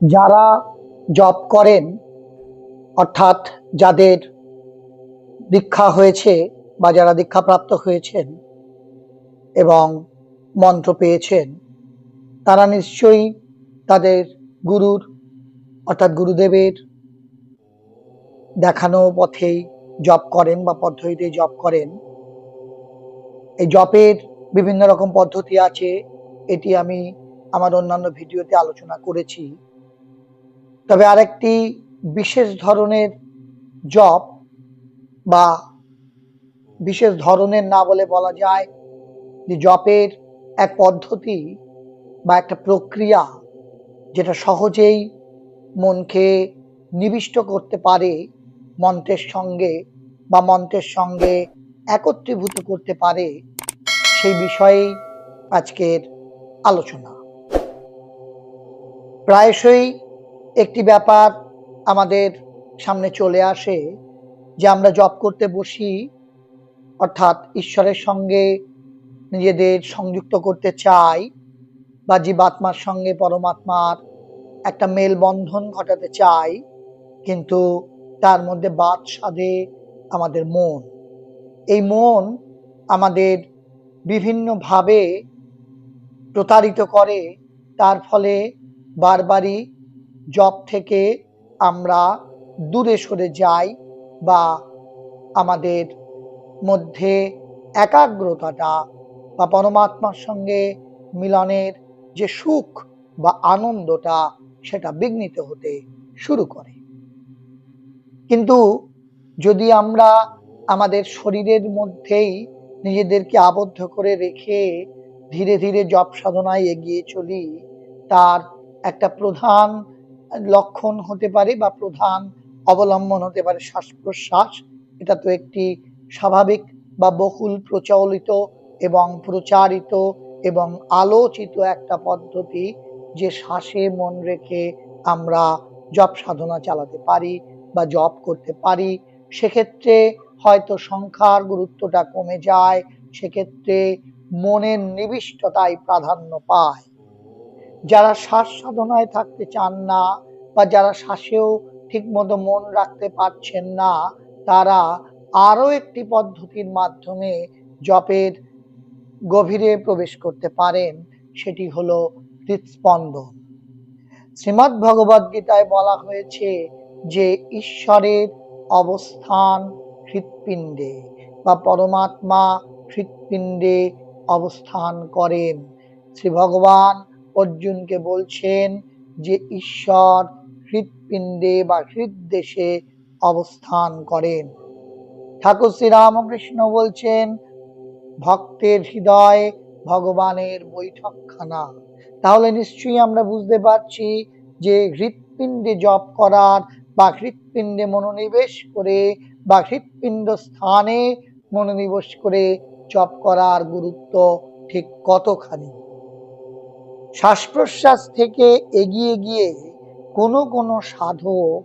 যারা জব করেন, অর্থাৎ যাদের দীক্ষা হয়েছে বা যারা দীক্ষাপ্রাপ্ত হয়েছেন এবং মন্ত্র পেয়েছেন, তারা নিশ্চয়ই তাদের গুরুর, অর্থাৎ গুরুদেবের দেখানো পথেই জব করেন বা পদ্ধতিতে জব করেন। এই জপের বিভিন্ন রকম পদ্ধতি আছে, এটি আমি আমার অন্যান্য ভিডিওতে আলোচনা করেছি। তবে আরেকটি বিশেষ ধরনের জব বা বিশেষ ধরনের না বলে বলা যায় যে জপের এক পদ্ধতি বা একটা প্রক্রিয়া যেটা সহজেই মনকে নিবিষ্ট করতে পারে, মন্ত্রের সঙ্গে বা মন্ত্রের সঙ্গে একত্রীভূত করতে পারে, সেই বিষয়েই আজকের আলোচনা। প্রায়শই একটি ব্যাপার আমাদের সামনে চলে আসে যে আমরা জপ করতে বসি, অর্থাৎ ঈশ্বরের সঙ্গে নিজেদের সংযুক্ত করতে চাই বা জীবাত্মার সঙ্গে পরমাত্মার একটা মেলবন্ধন ঘটাতে চাই, কিন্তু তার মধ্যে বাদ সাধে আমাদের মন। এই মন আমাদের বিভিন্নভাবে প্রতারিত করে, তার ফলে বারবারই জব থেকে আমরা দূরে সরে যাই বা আমাদের মধ্যে একাগ্রতাটা বা পরমাত্মার সঙ্গে মিলনের যে সুখ বা আনন্দটা সেটা বিঘ্নিত হতে শুরু করে। কিন্তু যদি আমরা আমাদের শরীরের মধ্যেই নিজেদেরকে আবদ্ধ করে রেখে ধীরে ধীরে জপ সাধনায় এগিয়ে চলি, তার একটা প্রধান লক্ষণ হতে পারে বা প্রধান অবলম্বন হতে পারে শ্বাস প্রশ্বাস এটা তো একটি স্বাভাবিক বা বহুল প্রচলিত এবং প্রচারিত এবং আলোচিত একটা পদ্ধতি যে শ্বাসে মন রেখে আমরা জপ সাধনা চালাতে পারি বা জপ করতে পারি। সেক্ষেত্রে হয়তো সংখ্যার গুরুত্বটা কমে যায়, সেক্ষেত্রে মনের নিবিষ্টতাই প্রাধান্য পায়। যারা শ্বাস সাধনায় থাকতে চান না বা যারা শ্বাসেও ঠিকমতো মন রাখতে পারছেন না, তারা আরও একটি পদ্ধতির মাধ্যমে জপের গভীরে প্রবেশ করতে পারেন, সেটি হলো হৃৎস্পন্দন। শ্রীমৎ ভগবদ গীতায় বলা হয়েছে যে ঈশ্বরের অবস্থান হৃৎপিণ্ডে বা পরমাত্মা হৃৎপিণ্ডে অবস্থান করেন। শ্রী ভগবান অর্জুনকে বলছেন যে ঈশ্বর হৃৎপিণ্ডে বা হৃদদেশে অবস্থান করেন। ঠাকুর শ্রী রামকৃষ্ণ বলছেন, ভক্তের হৃদয় ভগবানের বৈঠকখানা। তাহলে নিশ্চয়ই আমরা বুঝতে পারছি যে হৃৎপিণ্ডে জপ করার বা হৃৎপিণ্ডে মনোনিবেশ করে বা হৃৎপিণ্ড স্থানে মনোনিবেশ করে জপ করার গুরুত্ব ঠিক কতখানি? শ্বাস প্রশ্বাস থেকে এগিয়ে গিয়ে কোনো কোনো সাধক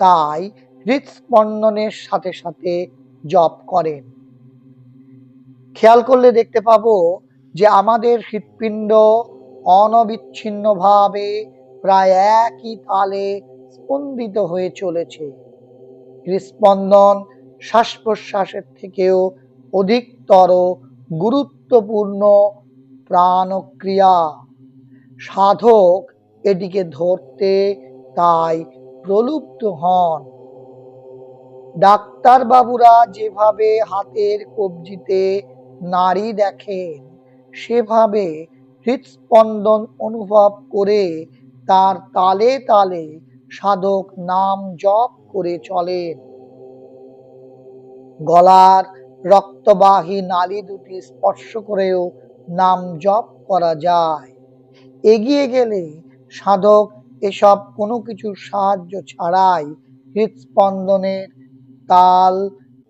তাই হৃৎস্পন্দনের সাথে সাথে জপ করেন। খেয়াল করলে দেখতে পাবো যে আমাদের হৃৎপিণ্ড অনবিচ্ছিন্নভাবে প্রায় একই তালে স্পন্দিত হয়ে চলেছে। হৃৎস্পন্দন শ্বাস প্রশ্বাসের থেকেও অধিকতর গুরুত্বপূর্ণ প্রাণক্রিয়া। সাধক এটিকে ধরতে তাই প্রলুপ্ত হন। ডাক্তার বাবুরা যেভাবে হাতের কবজিতে নারী দেখেন, সেভাবে হৃৎস্পন্দন অনুভব করে তার তালে তালে সাধক নাম জপ করে চলেন। গলার রক্তবাহী নালী দুটি স্পর্শ করেও নাম জপ করা যায়। এগিয়ে গেলে সাধক এসব কোনো কিছুর সাহায্য ছাড়াই হৃৎস্পন্দনের তাল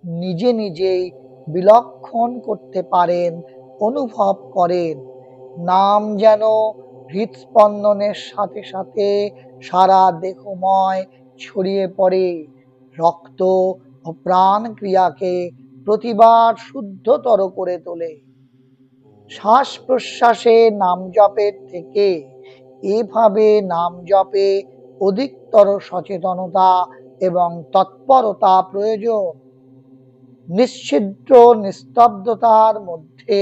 নিজে নিজেই বিলক্ষণ করতে পারেন, অনুভব করেন। নাম যেন হৃৎস্পন্দনের সাথে সাথে সারা দেহময় ছড়িয়ে পড়ে। রক্ত ও প্রাণ ক্রিয়াকে প্রতিবার শুদ্ধতর করে তোলে। শ্বাস প্রশ্বাসে নাম জপের থেকে এভাবে নাম জপে অধিকতর সচেতনতা এবং তৎপরতা প্রয়োজন। নিশ্ছিদ্র নিস্তব্ধতার মধ্যে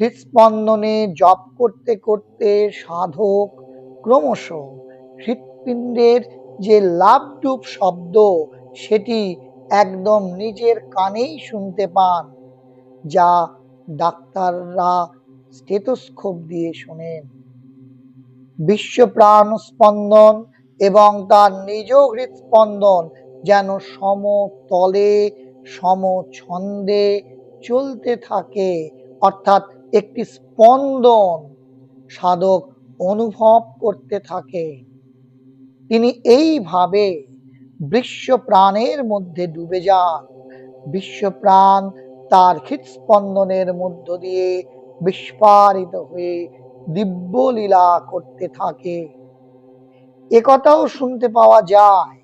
হৃৎস্পন্দনে জপ করতে করতে সাধক ক্রমশ হৃৎপিণ্ডের যে লাভডুব শব্দ, সেটি একদম নিজের কানেই শুনতে পান, যা ডাক্তাররা স্টেথোস্কোপ দিয়ে শোনেন। বিশ্ব প্রাণ স্পন্দন এবং তার নিজ হৃৎস্পন্দন যেন সমতলে, সমছন্দে চলতে থাকে, অর্থাৎ একটি স্পন্দন সাধক অনুভব করতে থাকে। তিনি এইভাবে বিশ্ব প্রাণের মধ্যে ডুবে যান। বিশ্ব প্রাণ তার হৃৎস্পন্দনের মধ্য দিয়ে বিস্ফারিত হয়ে দিব্য লীলা করতে থাকে। একথাও শুনতে পাওয়া যায়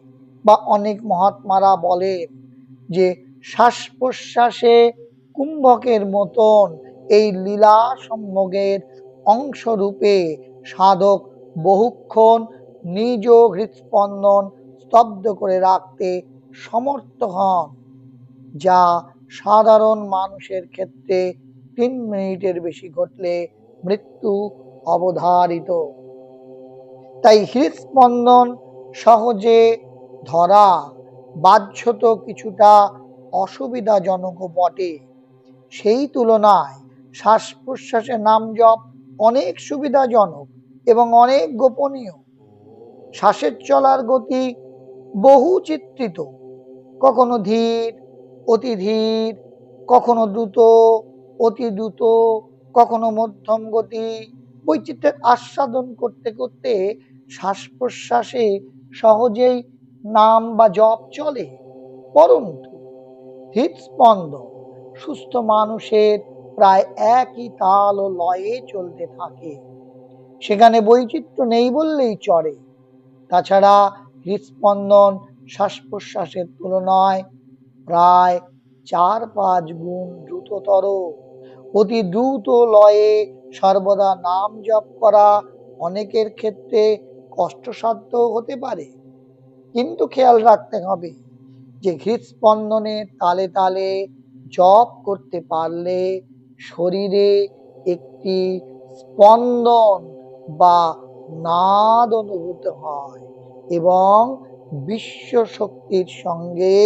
বা অনেক মহাত্মারা বলেন যে শ্বাস প্রশ্বাসে কুম্ভকের মতন এই লীলা সম্ভোগের অংশরূপে সাধক বহুক্ষণ নিজ হৃৎস্পন্দন স্তব্ধ করে রাখতে সমর্থ হন, যা সাধারণ মানুষের ক্ষেত্রে তিন মিনিটের বেশি ঘটলে মৃত্যু অবধারিত। তাই হৃদস্পন্দন সহজে ধরা বাহ্যত কিছুটা অসুবিধাজনক বটে। সেই তুলনায় শ্বাস প্রশ্বাসের নাম জপ অনেক সুবিধাজনক এবং অনেক গোপনীয়। শ্বাসের চলার গতি বহু চিত্রিত কখনো ধীর অতি ধীর কখনো দ্রুত, অতি দ্রুত, কখনো মধ্যম গতি, বৈচিত্র্যের আস্বাদন করতে করতে শ্বাস প্রশ্বাসে সহজেই নাম বা জপ চলে। পরন্তু হৃৎস্পন্দন সুস্থ মানুষের প্রায় একই তাল ও লয়ে চলতে থাকে। সেখানে বৈচিত্র্য নেই বললেই চড়ে তাছাড়া হৃৎস্পন্দন শ্বাস প্রশ্বাসের তুলনায় প্রায় চার পাঁচ গুণ দ্রুততর। অতি দ্রুত লয়ে সর্বদা নাম জপ করা অনেকের ক্ষেত্রে কষ্টসাধ্য হতে পারে। কিন্তু খেয়াল রাখতে হবে যে হৃৎস্পন্দনের তালে তালে জপ করতে পারলে শরীরে একটি স্পন্দন বা নাদ অনুভূত হয় এবং বিশ্ব শক্তির সঙ্গে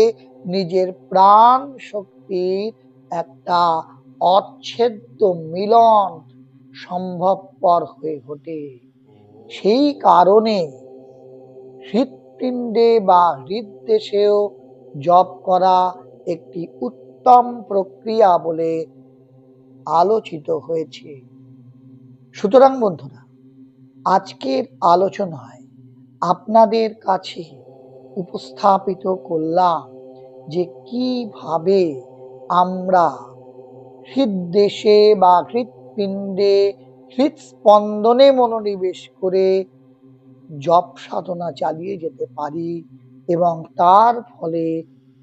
নিজের প্রাণ শক্তির একটা অচ্ছেদ্য মিলন সম্ভবপর হয়ে ওঠে সেই কারণে হৃৎপিণ্ডে বা হৃদদেশেও জপ করা একটি উত্তম প্রক্রিয়া বলে আলোচিত হয়েছে। সুতরাং বন্ধুরা, আজকের আলোচনায় আপনাদের কাছে উপস্থাপিত করলাম যে কীভাবে আমরা হৃদদেশে বা হৃৎপিণ্ডে হৃৎস্পন্দনে মনোনিবেশ করে জপ সাধনা চালিয়ে যেতে পারি এবং তার ফলে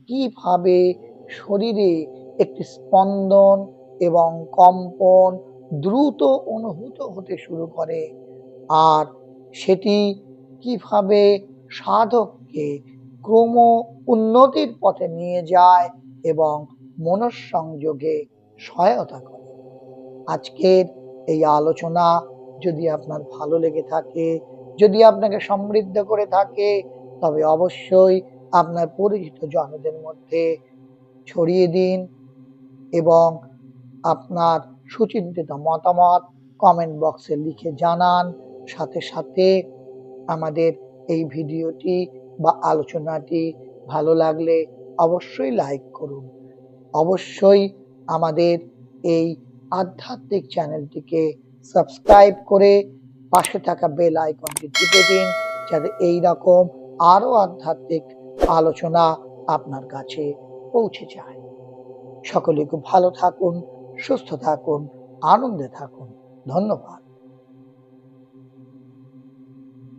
কীভাবে শরীরে একটি স্পন্দন এবং কম্পন দ্রুত অনুভূত হতে শুরু করে, আর সেটি কীভাবে সাধককে ক্রম উন্নতির পথে নিয়ে যায় এবং মনঃসংযোগে সহায়তা করে। আজকের এই আলোচনা যদি আপনার ভালো লেগে থাকে, যদি আপনাকে সমৃদ্ধ করে থাকে, তবে অবশ্যই আপনার পরিচিত জনদের মধ্যে ছড়িয়ে দিন এবং আপনার সুচিন্তিত মতামত কমেন্ট বক্সে লিখে জানান। সাথে সাথে আমাদের এই ভিডিওটি বা আলোচনাটি ভালো লাগলে অবশ্যই লাইক করুন। অবশ্যই আমাদের এই আধ্যাত্মিক চ্যানেলটিকে সাবস্ক্রাইব করে পাশে থাকা বেল আইকনটি টিপে দিন, যাতে এই রকম আরও আধ্যাত্মিক আলোচনা আপনার কাছে পৌঁছে যায়। সকলে খুব ভালো থাকুন, সুস্থ থাকুন, আনন্দে থাকুন। ধন্যবাদ।